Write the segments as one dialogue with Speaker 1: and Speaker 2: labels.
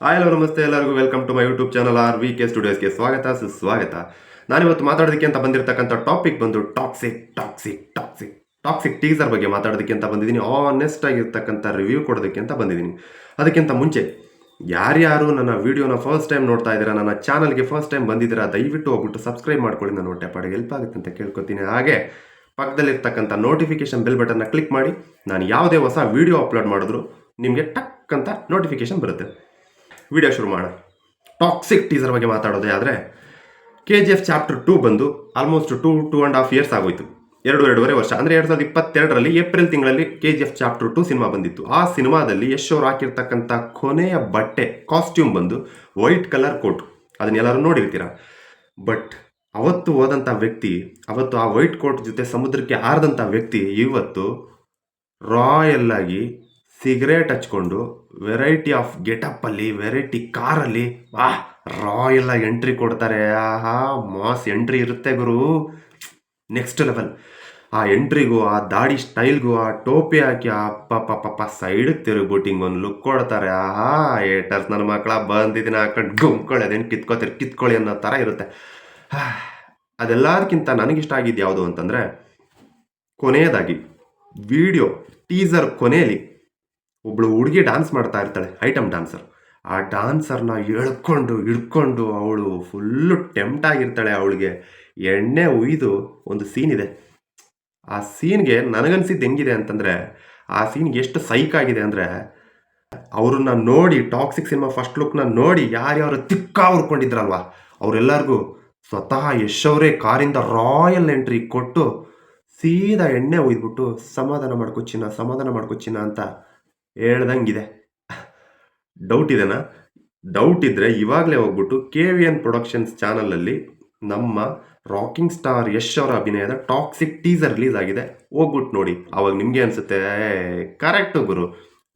Speaker 1: Hi hello ನಮಸ್ತೆ. ಎಲ್ಲರಿಗೂ welcome to my YouTube channel R V K ಸ್ಟುಡಿಯೋಸ್ಗೆ ಸ್ವಾಗತ, ಸುಸ್ವಾಗತ. ನಾನಿವತ್ತು ಮಾತಾಡೋದಕ್ಕೆ ಅಂತ ಬಂದಿರತಕ್ಕಂಥ ಟಾಪಿಕ್ ಬಂದು Toxic Toxic Toxic Toxic teaser ಬಗ್ಗೆ ಮಾತಾಡೋದಕ್ಕೆ ಅಂತ ಬಂದಿದ್ದೀನಿ. ಆನೆಸ್ಟ್ ಆಗಿರ್ತಕ್ಕಂಥ ರಿವ್ಯೂ ಕೊಡೋದಕ್ಕೆ ಅಂತ ಬಂದಿದ್ದೀನಿ. ಅದಕ್ಕಿಂತ ಮುಂಚೆ, ಯಾರ್ಯಾರು ನನ್ನ ವೀಡಿಯೋನ ಫಸ್ಟ್ ಟೈಮ್ ನೋಡ್ತಾ ಇದ್ದೀರಾ, ನನ್ನ ಚಾನಲ್ಗೆ ಫಸ್ಟ್ ಟೈಮ್ ಬಂದಿದ್ದೀರಾ, ದಯವಿಟ್ಟು ಹೋಗ್ಬಿಟ್ಟು ಸಬ್ಸ್ಕ್ರೈಬ್ ಮಾಡ್ಕೊಳ್ಳಿ. ನನ್ನ ಹೊಟ್ಟೆ ಪಾಡಿಗೆ ಹೆಲ್ಪ್ ಆಗುತ್ತೆ ಅಂತ ಕೇಳ್ಕೊತೀನಿ. ಹಾಗೆ, ಪಕ್ಕದಲ್ಲಿರ್ತಕ್ಕಂಥ ನೋಟಿಫಿಕೇಶನ್ ಬೆಲ್ ಬಟನ್ನ ಕ್ಲಿಕ್ ಮಾಡಿ, ನಾನು ಯಾವುದೇ ಹೊಸ ವಿಡಿಯೋ ಅಪ್ಲೋಡ್ ಮಾಡಿದ್ರು, ನಿಮಗೆ ಟಕ್ ಅಂತ ನೋಟಿಫಿಕೇಶನ್ ಬರುತ್ತೆ. ವಿಡಿಯೋ ಶುರು ಮಾಡೋಣ. ಟಾಕ್ಸಿಕ್ ಟೀಸರ್ ಬಗ್ಗೆ ಮಾತಾಡೋದೇ ಆದರೆ K G F chapter two ಬಂದು almost two two and half years ಆಗೋಯ್ತು. ಎರಡು, ಎರಡೂವರೆ ವರ್ಷ. ಅಂದರೆ ಎರಡು ಸಾವಿರದ ಇಪ್ಪತ್ತೆರಡರಲ್ಲಿ ಏಪ್ರಿಲ್ ತಿಂಗಳಲ್ಲಿ K G F chapter two cinema ಬಂದಿತ್ತು. ಆ ಸಿನಿಮಾದಲ್ಲಿ ಯಶ್ ಅವ್ರು ಹಾಕಿರ್ತಕ್ಕಂಥ ಕೊನೆಯ ಬಟ್ಟೆ ಕಾಸ್ಟ್ಯೂಮ್ ಬಂದು ವೈಟ್ ಕಲರ್ ಕೋಟ್ ಅದನ್ನೆಲ್ಲರೂ ನೋಡಿರ್ತೀರಾ? ಬಟ್ ಅವತ್ತು ಹೋದಂಥ ವ್ಯಕ್ತಿ, ಅವತ್ತು ಆ ವೈಟ್ ಕೋಟ್ ಜೊತೆ ಸಮುದ್ರಕ್ಕೆ ಹಾರದಂಥ ವ್ಯಕ್ತಿ ಇವತ್ತು ರಾಯಲ್ ಆಗಿ ಸಿಗರೇಟ್ ಹಚ್ಕೊಂಡು ವೆರೈಟಿ ಆಫ್ ಗೆಟಪ್ಪಲ್ಲಿ, ವೆರೈಟಿ ಕಾರಲ್ಲಿ ವಾಹ್ ರಾಯಲ್ ಆಗಿ ಎಂಟ್ರಿ ಕೊಡ್ತಾರೆ. ಆಹಾ, ಮಾಸ್ ಎಂಟ್ರಿ ಇರುತ್ತೆ ಗುರು. Next level. ಆ ಎಂಟ್ರಿಗೂ, ಆ ದಾಡಿ ಸ್ಟೈಲ್ಗೂ, ಆ ಟೋಪಿ ಹಾಕಿ, ಆ ಪಪ್ಪ ಪಪ್ಪ ಸೈಡ್ ತಿರುಗ್ಬಿಟ್ಟು ಒಂದು ಲುಕ್ ಕೊಡ್ತಾರೆ. ಆಹಾ ಏಟರ್ಸ್ ನನ್ನ ಮಕ್ಕಳ ಬಂದಿದ್ದೀನಿ ಹಾಕೊಂಡು ಗುಮ್ಕೊಳ್ಳಿ, ಅದೇನು ಕಿತ್ಕೋತಾರೆ, ಕಿತ್ಕೊಳ್ಳಿ ಅನ್ನೋ ಥರ ಇರುತ್ತೆ. ಅದೆಲ್ಲದಕ್ಕಿಂತ ನನಗಿಷ್ಟ ಆಗಿದ್ದು ಯಾವುದು ಅಂತಂದರೆ, ಕೊನೆಯದಾಗಿ ವಿಡಿಯೋ ಟೀಸರ್ ಕೊನೆಯಲ್ಲಿ ಒಬ್ಳು ಹುಡುಗಿ ಡಾನ್ಸ್ ಮಾಡ್ತಾ ಇರ್ತಾಳೆ ಐಟಮ್ ಡಾನ್ಸರ್ ಆ ಡಾನ್ಸರ್ನ ಎಳ್ಕೊಂಡು, ಹಿಡ್ಕೊಂಡು ಅವಳು ಫುಲ್ಲು ಟೆಂಪ್ಟ್ ಆಗಿರ್ತಾಳೆ ಅವಳಿಗೆ. ಎಣ್ಣೆ ಉಯ್ದು ಒಂದು ಸೀನ್ ಇದೆ. ಆ ಸೀನ್ಗೆ ನನಗನ್ಸಿದ್ದು ಹೆಂಗಿದೆ ಅಂತಂದರೆ, ಆ ಸೀನ್ಗೆ ಎಷ್ಟು ಸೈಕ್ ಆಗಿದೆ ಅಂದರೆ, ಅವ್ರನ್ನ ನೋಡಿ ಟಾಕ್ಸಿಕ್ ಸಿನಿಮಾ ಫಸ್ಟ್ ಲುಕ್ನ ನೋಡಿ ಯಾರ್ಯಾರು ತಿಕ್ಕ ಹುರ್ಕೊಂಡಿದ್ರಲ್ವ ಅವರೆಲ್ಲರಿಗೂ ಸ್ವತಃ ಯಶವರೇ ಕಾರಿಂದ ರಾಯಲ್ ಎಂಟ್ರಿ ಕೊಟ್ಟು ಸೀದಾ ಎಣ್ಣೆ ಒಯ್ದ್ಬಿಟ್ಟು ಸಮಾಧಾನ ಮಾಡ್ಕೊ ಚಿನ್ನ, ಸಮಾಧಾನ ಮಾಡ್ಕೊ ಚಿನ್ನ ಅಂತ ಹೇಳ್ದಂಗಿದೆ. ಡೌಟ್ ಇದೆನಾ? ಡೌಟ್ ಇದ್ದರೆ ಇವಾಗಲೇ ಹೋಗ್ಬಿಟ್ಟು ಕೆ ವಿ ಎನ್ ಪ್ರೊಡಕ್ಷನ್ಸ್ ಚಾನಲಲ್ಲಿ ನಮ್ಮ ರಾಕಿಂಗ್ ಸ್ಟಾರ್ ಯಶ್ ಅವರ ಅಭಿನಯದ ಟಾಕ್ಸಿಕ್ ಟೀಸರ್ ರಿಲೀಸ್ ಆಗಿದೆ. ಹೋಗ್ಬಿಟ್ಟು ನೋಡಿ. ಅವಾಗ ನಿಮಗೆ ಅನಿಸುತ್ತೆ ಕರೆಕ್ಟು ಗುರು.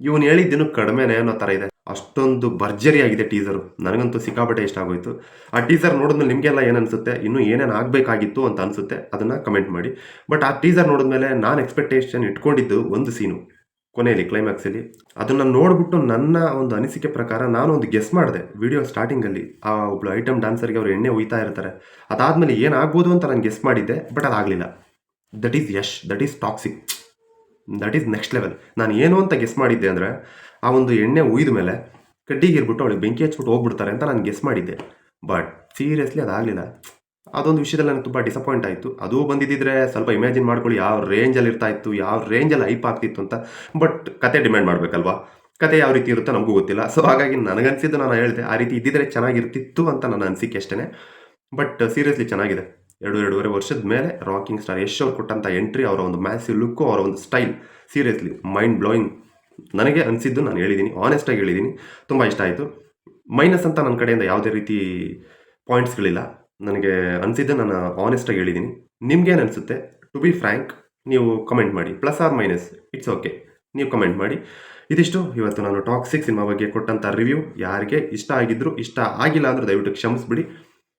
Speaker 1: ಇವನು ಹೇಳಿದ್ದೇನು ಕಡಿಮೆನೇ ಅನ್ನೋ ಥರ ಇದೆ. ಅಷ್ಟೊಂದು ಭರ್ಜರಿ ಆಗಿದೆ ಟೀಸರು ನನಗಂತೂ ಸಿಕ್ಕಾಪಟ್ಟೆ ಇಷ್ಟ ಆಗೋಯ್ತು. ಆ ಟೀಸರ್ ನೋಡಿದ್ಮೇಲೆ ನಿಮಗೆಲ್ಲ ಏನು ಅನಿಸುತ್ತೆ? ಇನ್ನೂ ಏನೇನು ಆಗಬೇಕಾಗಿತ್ತು ಅಂತ ಅನಿಸುತ್ತೆ? ಅದನ್ನು ಕಮೆಂಟ್ ಮಾಡಿ. ಬಟ್ ಆ ಟೀಸರ್ ನೋಡಿದ್ಮೇಲೆ ನಾನು ಎಕ್ಸ್ಪೆಕ್ಟೇಷನ್ ಇಟ್ಕೊಂಡಿದ್ದು ಒಂದು ಸೀನು ಕೊನೆಯಲ್ಲಿ ಕ್ಲೈಮ್ಯಾಕ್ಸಲ್ಲಿ ಅದನ್ನು ನೋಡಿಬಿಟ್ಟು ನನ್ನ ಒಂದು ಅನಿಸಿಕೆ ಪ್ರಕಾರ ನಾನು ಒಂದು ಗೆಸ್ ಮಾಡಿದೆ. ವಿಡಿಯೋ ಸ್ಟಾರ್ಟಿಂಗಲ್ಲಿ ಆ ಒಬ್ಳು ಐಟಮ್ ಡಾನ್ಸರ್ಗೆ ಅವ್ರು ಎಣ್ಣೆ ಒಯ್ತಾ ಇರ್ತಾರೆ. ಅದಾದಮೇಲೆ ಏನಾಗ್ಬೋದು ಅಂತ ನಾನು ಗೆಸ್ ಮಾಡಿದ್ದೆ but ಅದಾಗಲಿಲ್ಲ that is Yash that is Toxic that is next level ನಾನು ಏನು ಅಂತ ಗೆಸ್ ಮಾಡಿದ್ದೆ ಅಂದರೆ, ಆ ಒಂದು ಎಣ್ಣೆ ಉಯ್ದ ಮೇಲೆ ಕಡ್ಡಿಗೆ ಇರ್ಬಿಟ್ಟು ಅವಳಿಗೆ ಬೆಂಕಿ ಹಚ್ಬಿಟ್ಟು ಹೋಗ್ಬಿಡ್ತಾರೆ ಅಂತ ನಾನು ಗೆಸ್ ಮಾಡಿದ್ದೆ. ಬಟ್ ಸೀರಿಯಸ್ಲಿ ಅದಾಗಲಿಲ್ಲ ಅದೊಂದು ವಿಷಯದಲ್ಲಿ ನನಗೆ ತುಂಬ ಡಿಸಪಾಯಿಂಟ್ ಆಯಿತು. ಅದು ಬಂದಿದ್ದಿದ್ರೆ ಸ್ವಲ್ಪ ಇಮ್ಯಾಜಿನ್ ಮಾಡ್ಕೊಳ್ಳಿ, ಯಾವ ರೇಂಜಲ್ಲಿ ಇರ್ತಾ ಇತ್ತು, ಯಾವ ರೇಂಜಲ್ಲಿ ಹೈಪ್ ಆಗ್ತಿತ್ತು ಅಂತ. ಬಟ್ ಕತೆ ಡಿಮ್ಯಾಂಡ್ ಮಾಡಬೇಕಲ್ವಾ? ಕತೆ ಯಾವ ರೀತಿ ಇರುತ್ತೋ ನಮಗೂ ಗೊತ್ತಿಲ್ಲ. ಸೊ ಹಾಗಾಗಿ ನನಗನ್ಸಿದ್ದು ನಾನು ಹೇಳಿದೆ, ಆ ರೀತಿ ಇದ್ದಿದ್ರೆ ಚೆನ್ನಾಗಿರ್ತಿತ್ತು ಅಂತ ನನ್ನ ಅನಿಸಿಕೆ ಅಷ್ಟೇ ಬಟ್ ಸೀರಿಯಸ್ಲಿ ಚೆನ್ನಾಗಿದೆ. ಎರಡು, ಎರಡೂವರೆ ವರ್ಷದ ಮೇಲೆ ರಾಕಿಂಗ್ ಸ್ಟಾರ್ ಯಶ್ ಅವ್ರು ಕೊಟ್ಟಂಥ ಎಂಟ್ರಿ ಅವರ ಒಂದು ಮ್ಯಾಸಿವ್ ಲುಕ್ಕು ಅವರ ಒಂದು ಸ್ಟೈಲ್ ಸೀರಿಯಸ್ಲಿ ಮೈಂಡ್ ಬ್ಲೋಯಿಂಗ್ ನನಗೆ ಅನಿಸಿದ್ದು ನಾನು ಹೇಳಿದ್ದೀನಿ ಆನೆಸ್ಟಾಗಿ ಹೇಳಿದ್ದೀನಿ ತುಂಬ ಇಷ್ಟ ಆಯಿತು. ಮೈನಸ್ ಅಂತ ನನ್ನ ಕಡೆಯಿಂದ ಯಾವುದೇ ರೀತಿ ಪಾಯಿಂಟ್ಸ್ಗಳಿಲ್ಲ ನನಗೆ ಅನಿಸಿದ್ದೆ, ನಾನು ಆನೆಸ್ಟಾಗಿ ಹೇಳಿದ್ದೀನಿ ನಿಮ್ಗೇನು ಅನಿಸುತ್ತೆ? ಟು ಬಿ ಫ್ರ್ಯಾಂಕ್ ನೀವು ಕಮೆಂಟ್ ಮಾಡಿ. Plus or minus it's okay ನೀವು ಕಮೆಂಟ್ ಮಾಡಿ. ಇದಿಷ್ಟು. ಇವತ್ತು ನಾನು ಟಾಕ್ಸಿಕ್ ಸಿನಿಮಾ ಬಗ್ಗೆ ಕೊಟ್ಟಂಥ ರಿವ್ಯೂ ಯಾರಿಗೆ ಇಷ್ಟ ಆಗಿದ್ರು, ಇಷ್ಟ ಆಗಿಲ್ಲ ಅಂದ್ರೆ ದಯವಿಟ್ಟು ಕ್ಷಮಿಸ್ಬಿಡಿ.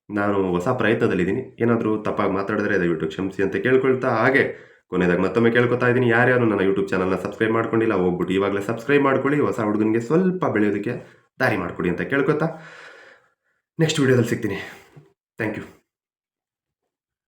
Speaker 1: ನಾನು ಹೊಸ ಪ್ರಯತ್ನದಲ್ಲಿದ್ದೀನಿ. ಏನಾದರೂ ತಪ್ಪಾಗಿ ಮಾತಾಡಿದ್ರೆ ದಯವಿಟ್ಟು ಕ್ಷಮಿಸಿ ಅಂತ ಕೇಳ್ಕೊಳ್ತಾ, ಹಾಗೆ ಕೊನೆಯದಾಗಿ ಮತ್ತೊಮ್ಮೆ ಕೇಳ್ಕೊತಾ ಇದ್ದೀನಿ. ಯಾರ್ಯಾರು ನನ್ನ ಯೂಟ್ಯೂಬ್ ಚಾನಲ್ನ ಸಬ್ಸ್ಕ್ರೈಬ್ ಮಾಡ್ಕೊಂಡಿಲ್ಲ, ಹೋಗ್ಬಿಟ್ಟು ಇವಾಗಲೇ ಸಬ್ಸ್ಕ್ರೈಬ್ ಮಾಡ್ಕೊಳ್ಳಿ. ಹೊಸ ಹುಡುಗನಿಗೆ ಸ್ವಲ್ಪ ಬೆಳೆಯೋದಕ್ಕೆ ದಾರಿ ಮಾಡಿಕೊಡಿ ಅಂತ ಕೇಳ್ಕೊತಾ. ನೆಕ್ಸ್ಟ್ ವೀಡಿಯೋದಲ್ಲಿ ಸಿಗ್ತೀನಿ. Thank you.